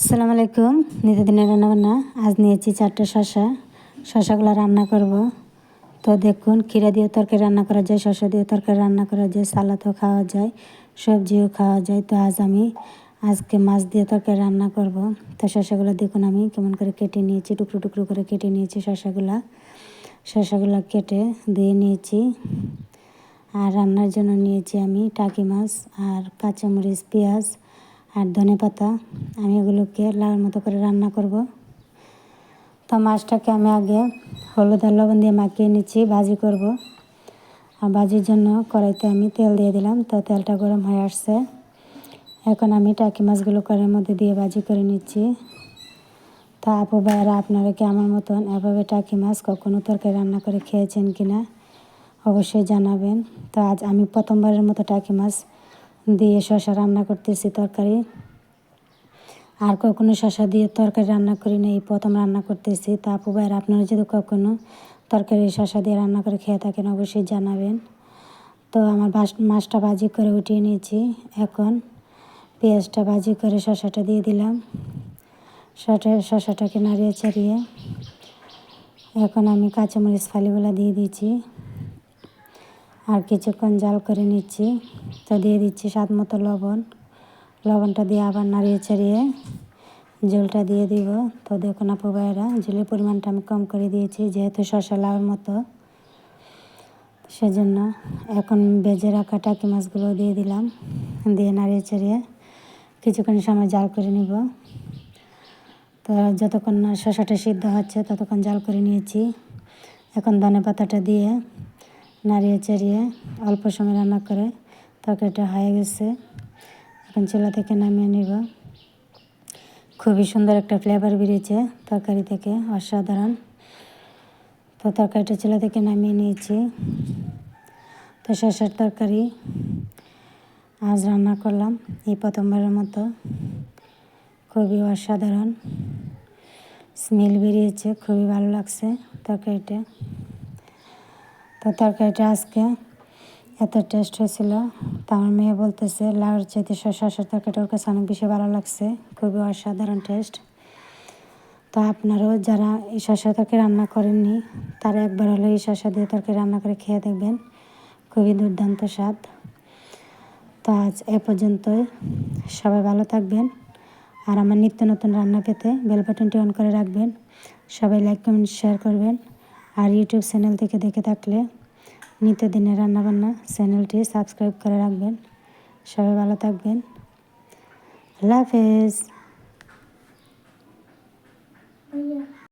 আসসালামু আলাইকুম। নিত্যদিনের রান্নাবান্না। আজ নিয়েছি চারটে শশা শশাগুলো রান্না করব। তো দেখুন, ক্ষীরা দিয়ে তরকারি রান্না করা যায় শশা দিয়ে তরকারি রান্না করা যায়, সালাদও খাওয়া যায়, সবজিও খাওয়া যায়। তো আজ আমি, আজকে মাছ দিয়ে তরকারি রান্না করব। তো শশাগুলো দেখুন আমি কেমন করে কেটে নিয়েছি, টুকরো টুকরো করে কেটে নিয়েছি শশাগুলা শশাগুলো কেটে দিয়ে নিয়েছি। আর রান্নার জন্য নিয়েছি আমি টাকি মাছ আর কাঁচামরিচ, পেঁয়াজ আর ধনে পাতা, আমি এগুলোকে লাল মতো করে রান্না করব। তো মাছটাকে আমি আগে হলুদ আর লবণ দিয়ে মাখিয়ে নিচ্ছি, ভাজি করব। আর ভাজির জন্য কড়াইতে আমি তেল দিয়ে দিলাম, তো তেলটা গরম হয়ে আসছে। এখন আমি টাকি মাছগুলো কড়াইয়ের মধ্যে দিয়ে ভাজি করে নিচ্ছি। তা আপু ভাইয়েরা, আপনারা কি আমার মতন এভাবে টাকি মাছ কখনো তরকারি রান্না করে খেয়েছেন কি না অবশ্যই জানাবেন। তো আজ আমি প্রথমবারের মতো টাকি মাছ দিয়ে শশা রান্না করতেছি তরকারি। আর কখনো শশা দিয়ে তরকারি রান্না করি না এই প্রথম রান্না করতেছি। তা আপু ভাইয়ের, আপনারা যদি কখনো তরকারি শশা দিয়ে রান্না করে খেয়ে থাকেন, অবশ্যই জানাবেন। তো আমার মাছটা ভাজি করে উঠিয়ে নিয়েছি। এখন পেঁয়াজটা ভাজি করে শশাটা দিয়ে দিলাম। শশা শশাটাকে নাড়িয়ে ছাড়িয়ে এখন আমি কাঁচামরিচ ফালিগুলা দিয়ে দিয়েছি। আর কিছুক্ষণ জাল করে নিচ্ছি। তো দিয়ে দিচ্ছি স্বাদ মতো লবণ। লবণটা দিয়ে আবার নাড়িয়ে ছাড়িয়ে জলটা দিয়ে দিব। তো দেখুন আপু ভাইয়েরা জলের পরিমাণটা আমি কম করে দিয়েছি, যেহেতু শশা লাউর মতো। সেজন্য এখন বেজে রাখা টাকি মাছগুলো দিয়ে দিলাম। দিয়ে নাড়িয়ে ছাড়িয়ে কিছুক্ষণ সময় জাল করে নিব। তো যতক্ষণ না শশাটা সিদ্ধ হচ্ছে, ততক্ষণ জাল করে নিয়েছি। এখন ধনে পাতাটা দিয়ে নাড়িয়ে চাড়িয়ে অল্প সময় রান্না করে তরকারিটা হয়ে গেছে। এখন চুলা থেকে নামিয়ে নিব। খুবই সুন্দর একটা ফ্লেভার বেরিয়েছে তরকারি থেকে, অসাধারণ। তো তরকারিটা চুলা থেকে নামিয়ে নিয়েছি। তো শসার তরকারি আজ রান্না করলাম এই প্রথমবারের মতো। খুবই অসাধারণ। স্মেল বেরিয়েছে, খুবই ভালো লাগছে তরকারিটা। তো তরকারিটা আজকে এত টেস্ট হয়েছিল, তো আমার মেয়ে বলতেছে, লাউর চাইতে শসার তরকারিটা ওর কাছে অনেক বেশি ভালো লাগছে, খুবই অসাধারণ টেস্ট তো আপনারাও যারা এই শসা তরকারি রান্না করেননি, তারা একবার হলো এই শসা দিয়ে তরকারি রান্না করে খেয়ে দেখবেন, খুবই দুর্দান্ত স্বাদ। তো আজ এ পর্যন্তই, সবাই ভালো থাকবেন, আর আমার নিত্য নতুন রান্না পেতে বেল বাটনটি অন করে রাখবেন, সবাই লাইক কমেন্ট শেয়ার করবেন, আর ইউটিউব চ্যানেল থেকে দেখে থাকলে নিত্যদিনের রান্নাবান্না চ্যানেলটি সাবস্ক্রাইব করে রাখবেন। সবাই ভালো থাকবেন। আল্লাহ হাফেজ।